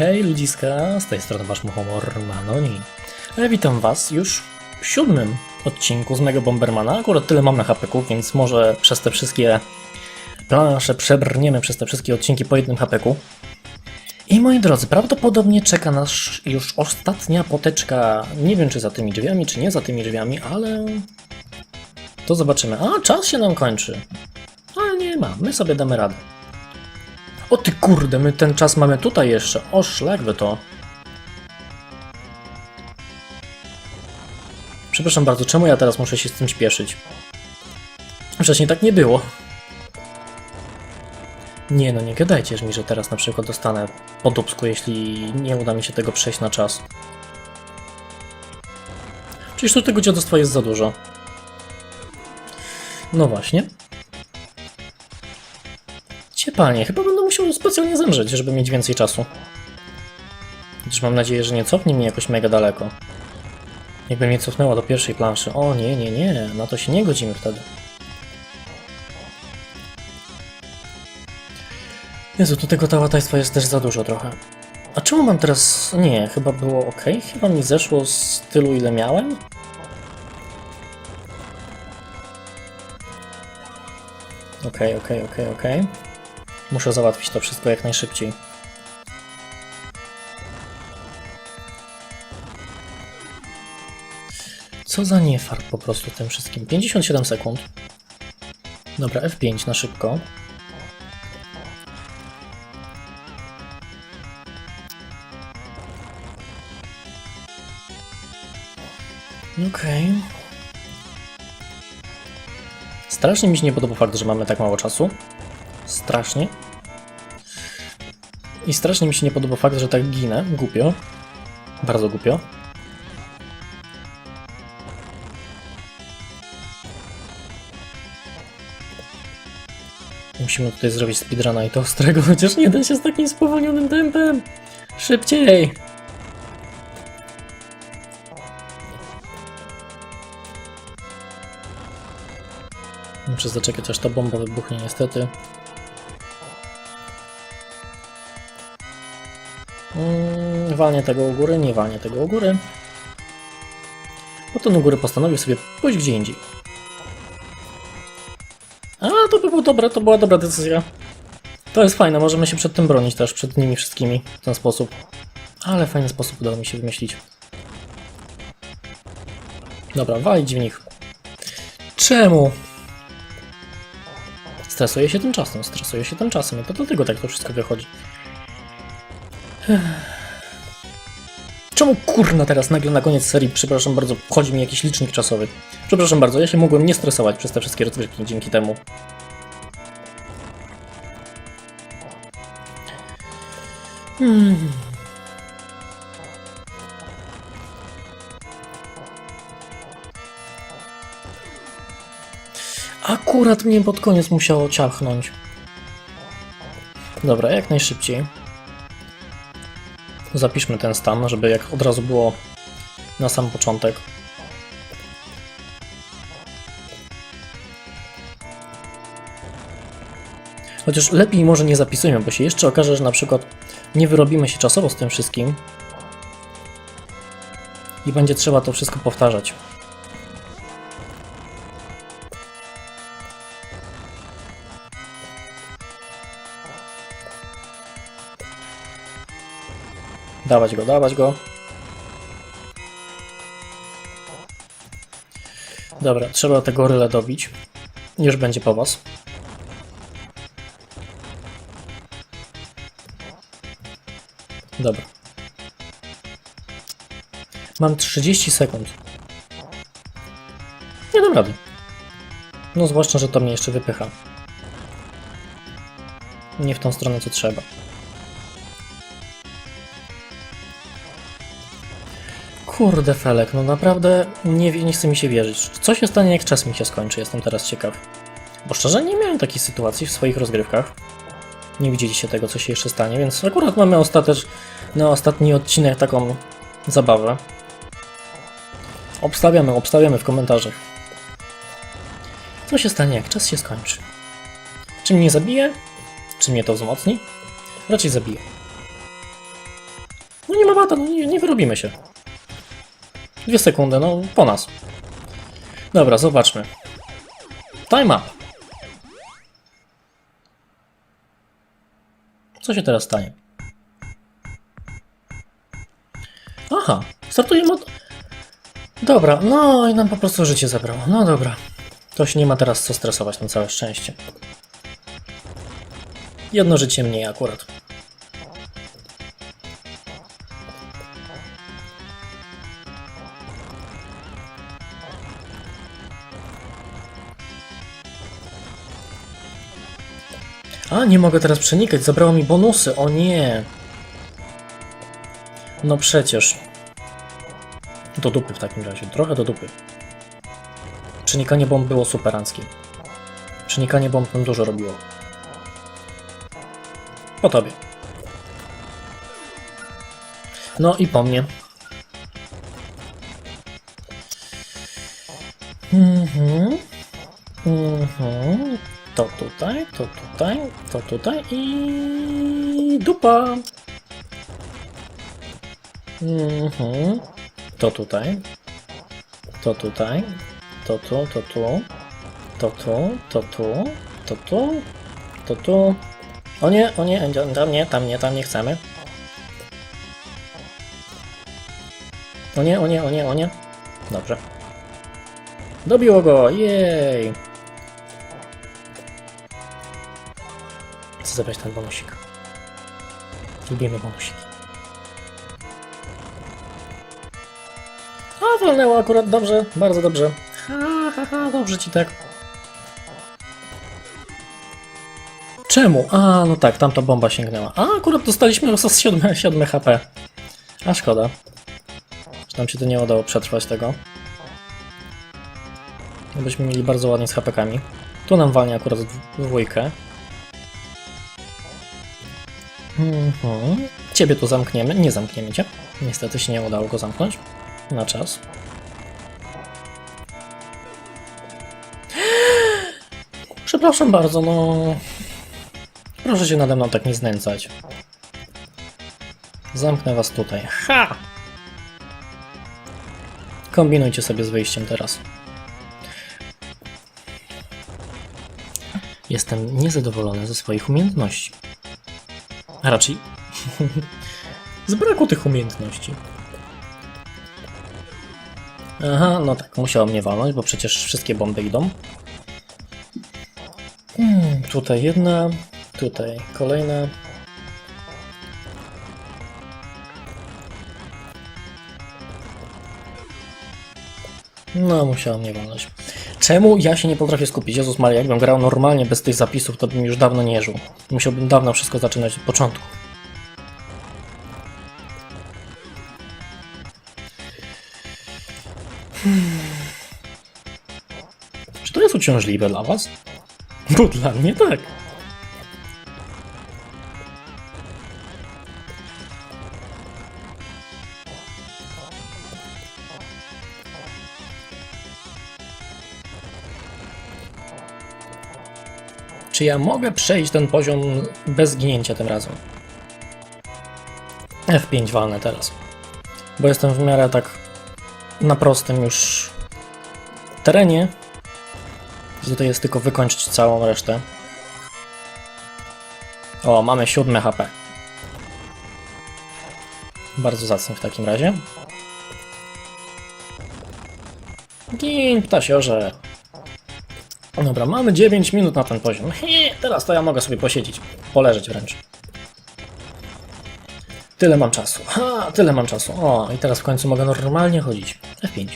hej ludziska, z tej strony wasz muchomor Manoni. E, Witam was już w siódmym odcinku z Mega Bombermana. Akurat tyle mam na hapeku, więc może przez te wszystkie plansze przebrniemy przez te wszystkie odcinki po jednym hapeku. I moi drodzy, prawdopodobnie czeka nas już ostatnia poteczka. Nie wiem czy za tymi drzwiami, czy nie za tymi drzwiami, ale to zobaczymy. A, czas się nam kończy. Ale nie ma, my sobie damy radę. O ty kurde, my ten czas mamy tutaj jeszcze. O szlak by to. Przepraszam bardzo, czemu ja teraz muszę się z tym śpieszyć? Wcześniej tak nie było. Nie no, nie gadajcie mi, że teraz na przykład dostanę po dupsku, jeśli nie uda mi się tego przejść na czas. Przecież tu tego dziadostwa jest za dużo. No właśnie. Cie panie, chyba będę musiał specjalnie zemrzeć, żeby mieć więcej czasu. Chociaż mam nadzieję, że nie cofnie mnie jakoś mega daleko. Jakby mnie cofnęło do pierwszej planszy. O nie, nie, nie, na to się nie godzimy wtedy. Jezu, tu tego tałataństwa jest też za dużo trochę. A czemu mam teraz... Nie, chyba było ok. Chyba mi zeszło z tylu ile miałem. Okej, okej, okej, okej. Muszę załatwić to wszystko jak najszybciej. Co za niefart po prostu tym wszystkim. 57 sekund. Dobra, F5 na szybko. Okej. Strasznie mi się nie podoba fakt, że mamy tak mało czasu. Strasznie. I strasznie mi się nie podoba fakt, że tak ginę. Głupio. Bardzo głupio. Musimy tutaj zrobić speedruna i to ostrego, chociaż nie da się z takim spowolnionym tempem. Szybciej! Muszę zaczekać aż ta bomba wybuchnie niestety. Mm, walnie tego u góry, nie walnie tego u góry. Potem u góry postanowił sobie pójść gdzie indziej. A, to by było dobre, to była dobra decyzja. To jest fajne, możemy się przed tym bronić też, przed nimi wszystkimi w ten sposób. Ale fajny sposób udało mi się wymyślić. Dobra, walić w nich. Czemu? Stresuję się tymczasem, stresuję się tymczasem i to dlatego tak to wszystko wychodzi. Czemu kurna teraz nagle na koniec serii, przepraszam bardzo, wchodzi mi jakiś licznik czasowy? Przepraszam bardzo, ja się mogłem nie stresować przez te wszystkie rozgrywki dzięki temu. Hmm. Akurat mnie pod koniec musiało ciachnąć. Dobra, jak najszybciej. Zapiszmy ten stan, żeby jak od razu było na sam początek. Chociaż lepiej może nie zapisujmy, bo się jeszcze okaże, że na przykład nie wyrobimy się czasowo z tym wszystkim i będzie trzeba to wszystko powtarzać. Dawać go, dawać go. Dobra, trzeba tego ryle dobić. Już będzie po was. Dobra. Mam 30 sekund. Nie dam rady. No zwłaszcza, że to mnie jeszcze wypycha. Nie w tą stronę, co trzeba. Kurde Felek, no naprawdę nie, nie chce mi się wierzyć. Co się stanie, jak czas mi się skończy? Jestem teraz ciekaw. Bo szczerze nie miałem takiej sytuacji w swoich rozgrywkach. Nie widzieliście tego, co się jeszcze stanie, więc akurat mamy ostatecz, na ostatni odcinek taką zabawę. Obstawiamy, obstawiamy w komentarzach. Co się stanie, jak czas się skończy? Czy mnie zabije? Czy mnie to wzmocni? Raczej zabije. ma wata, no nie, nie wyrobimy się. Dwie sekundy, no po nas. Dobra, zobaczmy. Time up. Co się teraz stanie? Aha, startujemy od... Dobra, no i nam po prostu życie zabrało. No dobra. To się nie ma teraz co stresować na całe szczęście. Jedno życie mniej akurat. Nie mogę teraz przenikać, zabrało mi bonusy, o nie. No przecież. Do dupy w takim razie, trochę do dupy. Przenikanie bomb było superanckie. Przenikanie bomb nam dużo robiło. Po tobie. No i po mnie. Mhm. Mhm. To tutaj, to tutaj, to tutaj i dupa. Mhm. To tutaj. To tutaj. To tu, to tu. To tu, to tu, to tu, to tu. O nie, o nie, tam nie, tam nie, tam nie chcemy. O nie, o nie, o nie, o nie. Dobrze. Dobiło go, jej! Chcę zabrać ten bonusik. Lubimy bonusiki. A, walnęło akurat dobrze, bardzo dobrze. Ha, ha, ha, dobrze ci tak. Czemu? A, no tak, tamta bomba sięgnęła. A, akurat dostaliśmy z 7, 7 HP. A szkoda. Że nam się to nie udało przetrwać tego. Byśmy mieli bardzo ładnie z HP-kami. Tu nam walnie akurat dwójkę. Mhm. Ciebie tu zamkniemy. Nie zamkniemy cię. Niestety się nie udało go zamknąć. Na czas. Przepraszam bardzo, no. Proszę się nade mną tak nie znęcać. Zamknę was tutaj. Ha! Kombinujcie sobie z wyjściem teraz. Jestem niezadowolony ze swoich umiejętności. A raczej z braku tych umiejętności. Aha, no tak, musiało mnie walnąć, bo przecież wszystkie bomby idą. Hmm, tutaj jedna, tutaj kolejna. No, musiało mnie walnąć. Czemu ja się nie potrafię skupić? Jezus Maria, jakbym grał normalnie bez tych zapisów, to bym już dawno nie żył. Musiałbym dawno wszystko zaczynać od początku. Czy to jest uciążliwe dla was? Bo dla mnie tak. Czy ja mogę przejść ten poziom bez zginięcia tym razem? F5 walnę teraz. Bo jestem w miarę tak na prostym już terenie. że Tutaj jest tylko wykończyć całą resztę. O, mamy 7 HP. Bardzo zacny w takim razie. Gin, ptasiorze. Dobra, mamy 9 minut na ten poziom. He, teraz to ja mogę sobie posiedzieć. Poleżeć wręcz. Tyle mam czasu. Ha, tyle mam czasu. O, i teraz w końcu mogę normalnie chodzić. F5.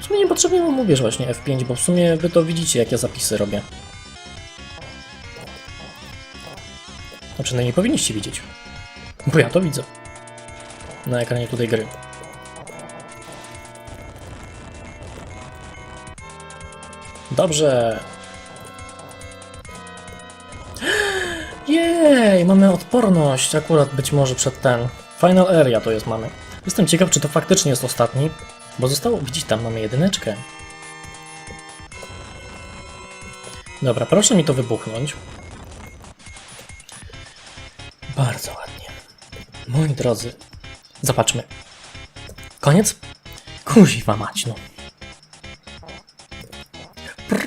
W sumie niepotrzebnie wam mówię, że właśnie F5, bo w sumie wy to widzicie, jak ja zapisy robię. A przynajmniej powinniście widzieć. Bo ja to widzę. Na ekranie tutaj gry. Dobrze. Jej, mamy odporność akurat być może przed ten. Final area to jest mamy. Jestem ciekaw, czy to faktycznie jest ostatni, bo zostało, widzicie, tam mamy jedyneczkę. Dobra, proszę mi to wybuchnąć. Bardzo ładnie. Moi drodzy, zobaczmy. Koniec? Kuziwa mać, no.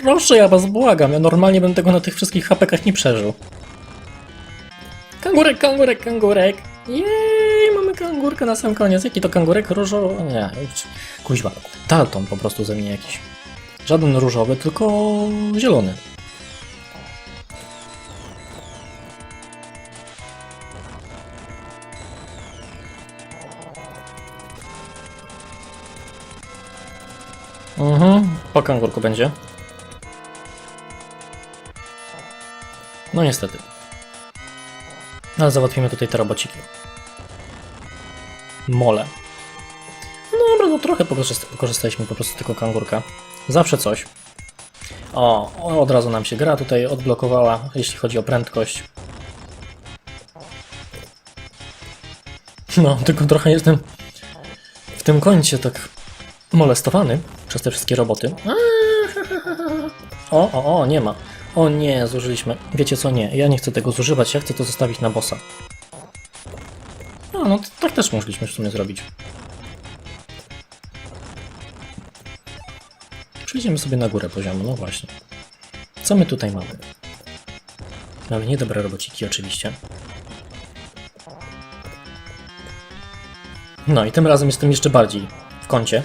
Proszę, ja was błagam, ja normalnie bym tego na tych wszystkich hapekach nie przeżył. Kangurek, kangurek, kangurek. Jej, mamy kangurkę na sam koniec. Jaki to kangurek? Różowy? Nie, kuźwa. Dalton po prostu ze mnie jakiś. Żaden różowy, tylko zielony. Mhm, po kangurku będzie. No niestety. Ale załatwimy tutaj te robociki. Mole. No dobra, no trochę pokorzystaliśmy po prostu tego kangurka. Zawsze coś. O, o, od razu nam się gra tutaj odblokowała, jeśli chodzi o prędkość. No, tylko trochę jestem w tym kącie tak molestowany przez te wszystkie roboty. O, o, o, nie ma. O nie, zużyliśmy. Wiecie co, nie, ja nie chcę tego zużywać, ja chcę to zostawić na bossa. No, no, tak też mogliśmy w sumie zrobić. Przejdziemy sobie na górę poziomu, no właśnie. Co my tutaj mamy? Mamy niedobre robociki oczywiście. No i tym razem jestem jeszcze bardziej w kącie.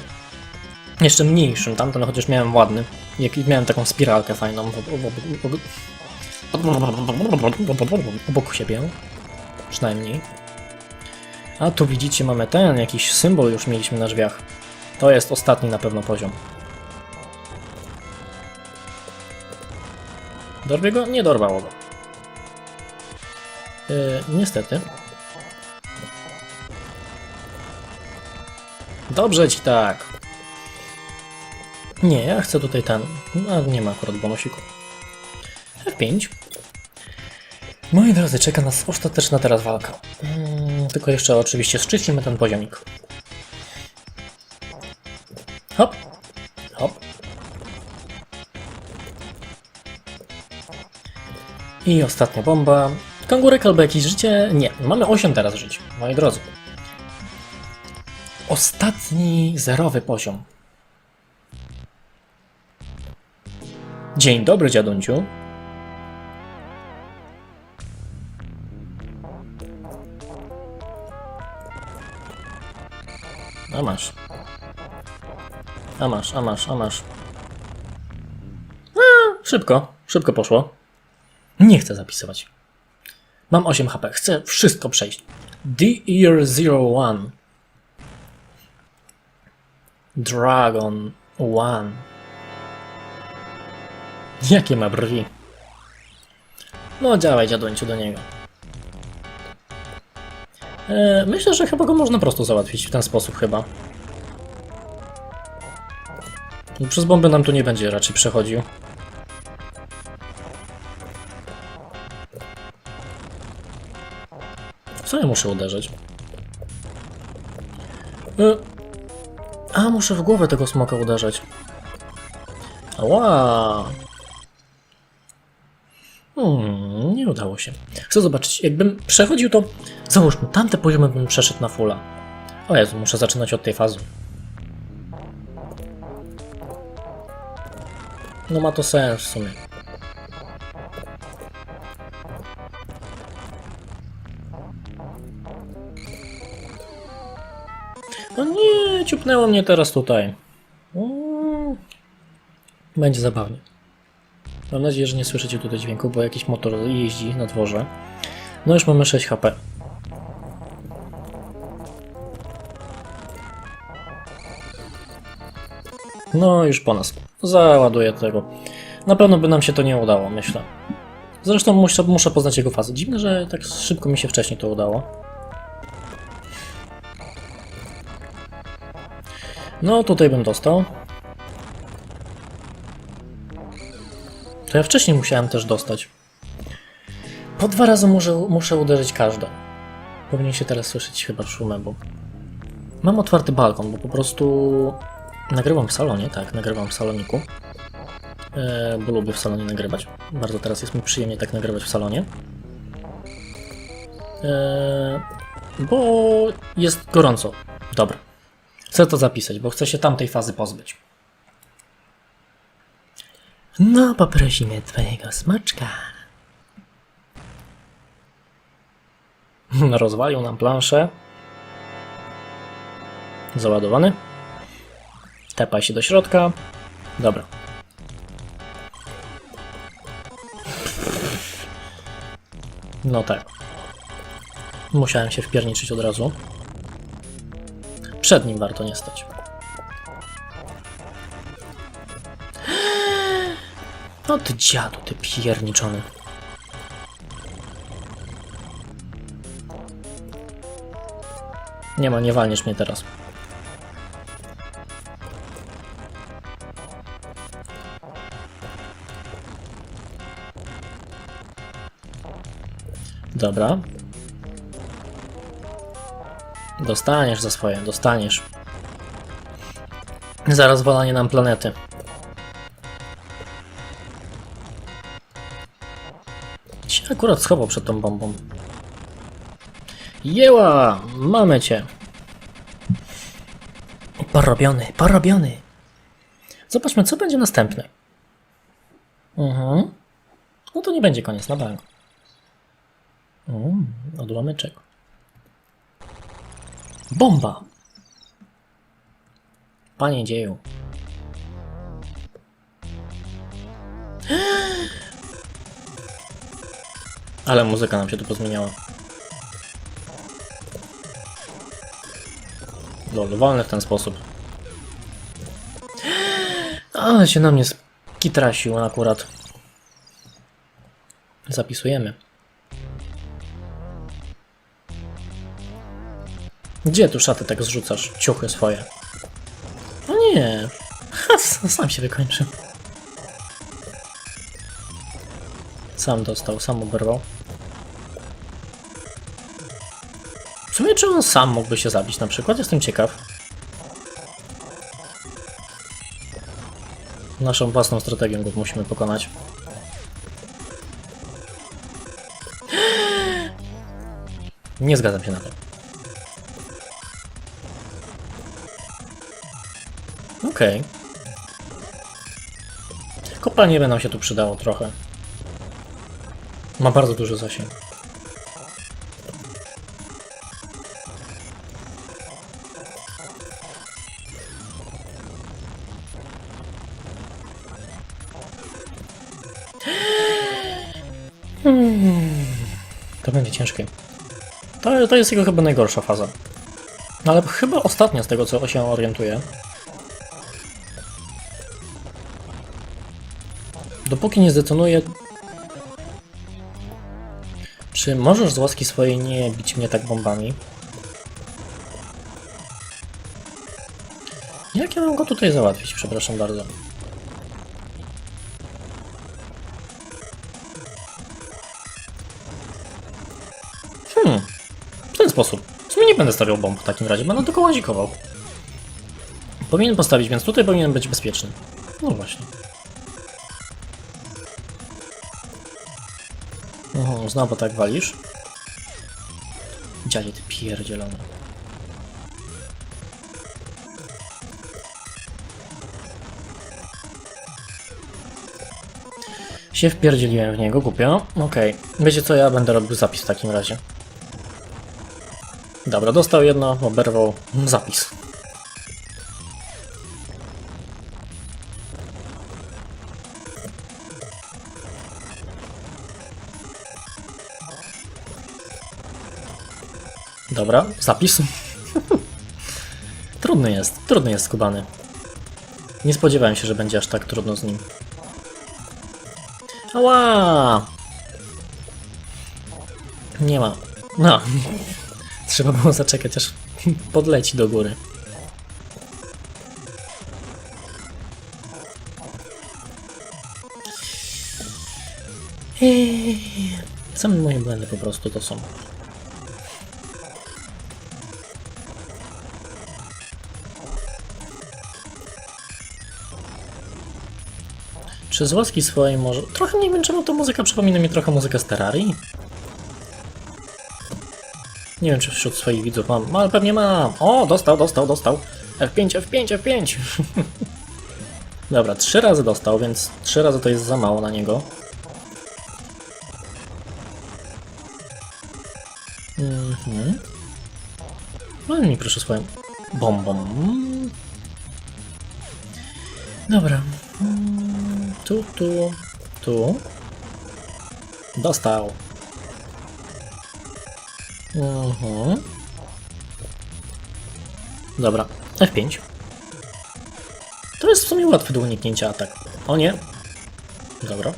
Jeszcze mniejszym, tamten chociaż miałem ładny. Jak miałem taką spiralkę fajną obok, siebie. Przynajmniej. A tu widzicie, mamy ten, jakiś symbol już mieliśmy na drzwiach. To jest ostatni na pewno poziom. Dorwie go? Nie dorwało go. Yy, niestety. Dobrze ci tak. Nie, ja chcę tutaj ten. No, nie ma akurat bonusiku. F5. Moi drodzy, czeka nas ostateczna teraz walka. Mm, tylko jeszcze oczywiście szczycimy ten poziomik. Hop. Hop. I ostatnia bomba. Kangurek albo jakieś życie? Nie, mamy 8 teraz żyć, moi drodzy. Ostatni zerowy poziom. Dzień dobry, dziadunciu. A masz. A masz, a masz, a masz. A, szybko, szybko poszło. Nie chcę zapisywać. Mam 8 HP, chcę wszystko przejść. The Year 01. Dragon One. Jakie ma brwi? No działaj dziaduńciu do niego. E, myślę, że chyba go można prosto załatwić w ten sposób chyba. Przez bombę nam tu nie będzie raczej przechodził. Co ja muszę uderzyć? E, a, muszę w głowę tego smoka uderzać. Ała! Hmm, nie udało się. Chcę zobaczyć, jakbym przechodził to... Załóżmy, tamte poziomy bym przeszedł na fulla. O Jezu, muszę zaczynać od tej fazy. No ma to sens w sumie. No nie, ciupnęło mnie teraz tutaj. Mm. Będzie zabawnie. Mam nadzieję, że nie słyszycie tutaj dźwięku, bo jakiś motor jeździ na dworze. No już mamy 6 HP. No już po nas. Załaduję tego. Na pewno by nam się to nie udało, myślę. Zresztą muszę, muszę poznać jego fazę. Dziwne, że tak szybko mi się wcześniej to udało. No, tutaj bym dostał. To ja wcześniej musiałem też dostać. Po dwa razy muszę, muszę uderzyć każde. Powinien się teraz słyszeć chyba szumem, bo... Mam otwarty balkon, bo po prostu... Nagrywam w salonie, tak, nagrywam w saloniku. E, bo lubię w salonie nagrywać. Bardzo teraz jest mi przyjemnie tak nagrywać w salonie. Eee, bo jest gorąco. Dobra. Chcę to zapisać, bo chcę się tamtej fazy pozbyć. No, poprosimy twojego smaczka. Rozwalił nam planszę. Załadowany. Tepaj się do środka. Dobra. No tak. Musiałem się wpierniczyć od razu. Przed nim warto nie stać. No ty dziadu, ty pierniczony. Nie ma, nie walniesz mnie teraz. Dobra. Dostaniesz za swoje, dostaniesz. Zaraz walanie nam planety. Się akurat schował przed tą bombą. Jeła! Mamy cię! Porobiony, porobiony! Zobaczmy, co będzie następne. Mhm. No to nie będzie koniec, na bank. Mm, odłamyczek. Bomba! Panie dzieju. Ale muzyka nam się tu pozmieniała. Dobra, walnę w ten sposób. Ale się na mnie skitrasił akurat. Zapisujemy. Gdzie tu szaty tak zrzucasz? Ciuchy swoje. No nie. Ha, sam się wykończy. Sam dostał, sam oberwał. W sumie czy on sam mógłby się zabić na przykład? Jestem ciekaw. Naszą własną strategią go musimy pokonać. Nie zgadzam się na to. Okej. Kopalnie by nam się tu przydało trochę. Ma bardzo duży zasięg. Hmm. To będzie ciężkie. To, to jest jego chyba najgorsza faza. No ale chyba ostatnia z tego co się orientuję. Dopóki nie zdecyduje, czy możesz z łaski swojej nie bić mnie tak bombami? Jak ja mam go tutaj załatwić, przepraszam bardzo. Hmm, w ten sposób. W sumie nie będę stawiał bomb w takim razie, będę tylko łazikował. Powinien postawić, więc tutaj powinien być bezpieczny. No właśnie. Oho, znowu tak walisz? Dziadzie ty pierdzielony. Się wpierdzieliłem w niego, głupio. Okej, wiecie co, ja będę robił zapis w takim razie. Dobra, dostał jedno, oberwał zapis. Dobra, zapis. trudny jest, trudny jest skubany. Nie spodziewałem się, że będzie aż tak trudno z nim. Ała! Nie ma. No. Trzeba było zaczekać, aż podleci do góry. Eee, Same moje błędy po prostu to są. Czy z łaski swojej może... Trochę nie wiem czemu to muzyka przypomina mi trochę muzykę z Terrarii. Nie wiem, czy wśród swoich widzów mam, ale pewnie mam. O, dostał, dostał, dostał. F5, F5, F5. Dobra, trzy razy dostał, więc trzy razy to jest za mało na niego. Mhm. No mi proszę swoją bombą. Dobra. Tu, tu, tu. Dostał. Mhm. Dobra, F5. To jest w sumie łatwy do uniknięcia atak. O nie. Dobra.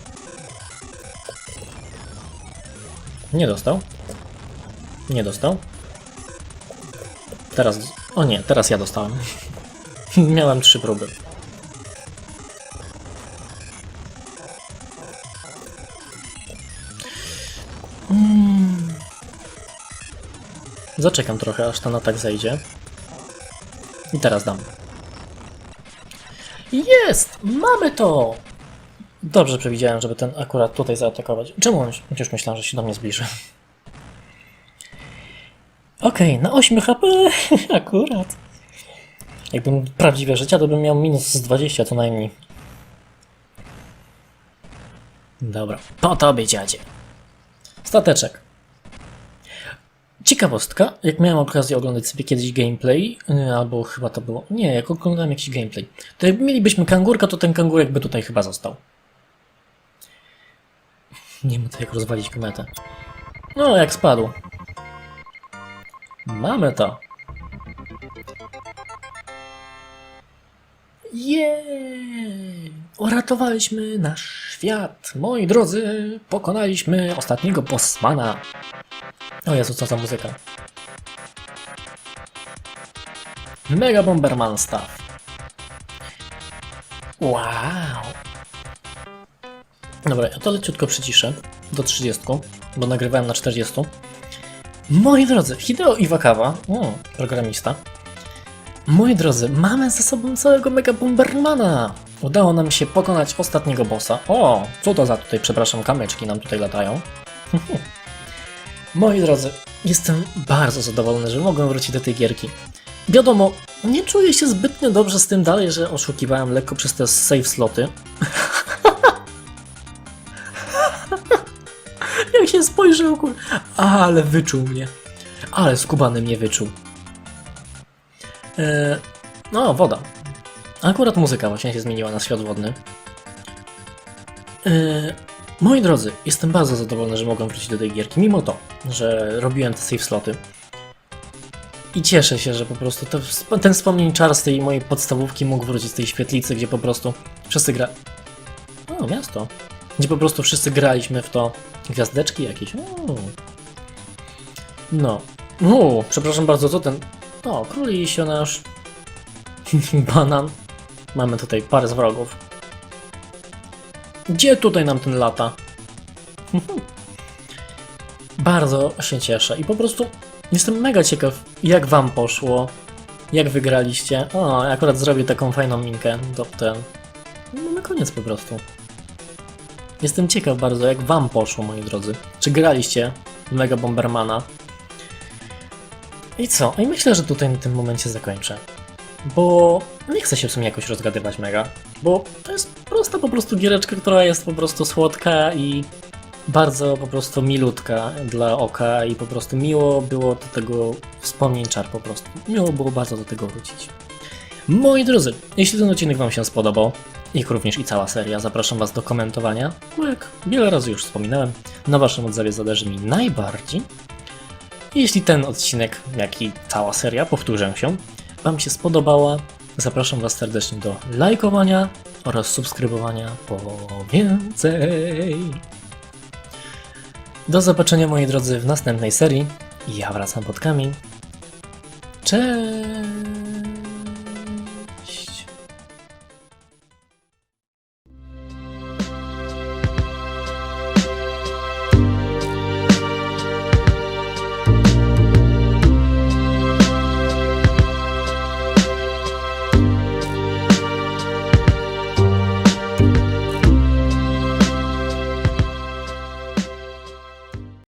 Nie dostał. Nie dostał. Teraz. O nie, teraz ja dostałem. Miałem trzy próby. Zaczekam trochę, aż ten atak zejdzie. I teraz dam. Jest! Mamy to! Dobrze przewidziałem, żeby ten akurat tutaj zaatakować. Czemu on chociaż myślałem, że się do mnie zbliży? Okej, na 8 HP akurat. Jakbym prawdziwe życia, to bym miał minus z 20 co najmniej. Dobra, po tobie dziadzie. Stateczek. Ciekawostka, jak miałem okazję oglądać sobie kiedyś gameplay, yy, albo chyba to było, nie, jak oglądałem jakiś gameplay, to jak mielibyśmy kangurka, to ten kangurek by tutaj chyba został. Nie ma to jak rozwalić kometę. No, jak spadł. Mamy to. Jej! Uratowaliśmy nasz świat. Moi drodzy, pokonaliśmy ostatniego bossmana. O Jezu, co za muzyka. Mega Bomberman Staff. Wow. Dobra, ja to leciutko przyciszę do 30, bo nagrywałem na 40. Moi drodzy, Hideo Iwakawa, o, programista. Moi drodzy, mamy ze sobą całego Mega Bombermana. Udało nam się pokonać ostatniego bossa. O, co to za tutaj, przepraszam, kamyczki nam tutaj latają. Moi drodzy, jestem bardzo zadowolony, że mogłem wrócić do tej gierki. Wiadomo, nie czuję się zbytnio dobrze z tym dalej, że oszukiwałem lekko przez te save sloty. Jak się spojrzał, kur... Ale wyczuł mnie. Ale skubany mnie wyczuł. Eee, no, woda. Akurat muzyka właśnie się zmieniła na świat wodny. Eee, moi drodzy, jestem bardzo zadowolony, że mogłem wrócić do tej gierki, mimo to, że robiłem te save sloty. I cieszę się, że po prostu ten wspomnień czar z tej mojej podstawówki mógł wrócić z tej świetlicy, gdzie po prostu wszyscy gra... O, miasto. Gdzie po prostu wszyscy graliśmy w to. Gwiazdeczki jakieś. Uuu. No. Uuu, przepraszam bardzo, co ten... O, królisionasz. Banan. Mamy tutaj parę z wrogów. Gdzie tutaj nam ten lata? Bardzo się cieszę i po prostu jestem mega ciekaw, jak wam poszło, jak wygraliście. O, akurat zrobię taką fajną minkę do ten. No na koniec po prostu. Jestem ciekaw bardzo, jak wam poszło, moi drodzy. Czy graliście Mega Bombermana? I co? I myślę, że tutaj w tym momencie zakończę. Bo nie chcę się w sumie jakoś rozgadywać mega. Bo to jest prosta po prostu giereczka, która jest po prostu słodka i bardzo po prostu milutka dla oka i po prostu miło było do tego wspomnień czar po prostu. Miło było bardzo do tego wrócić. Moi drodzy, jeśli ten odcinek Wam się spodobał, jak również i cała seria, zapraszam Was do komentowania, bo jak wiele razy już wspominałem, na Waszym odzewie zależy mi najbardziej. Jeśli ten odcinek, jak i cała seria, powtórzę się, Wam się spodobała, zapraszam Was serdecznie do lajkowania oraz subskrybowania po więcej. Do zobaczenia moi drodzy w następnej serii. Ja wracam pod kamień. Cześć!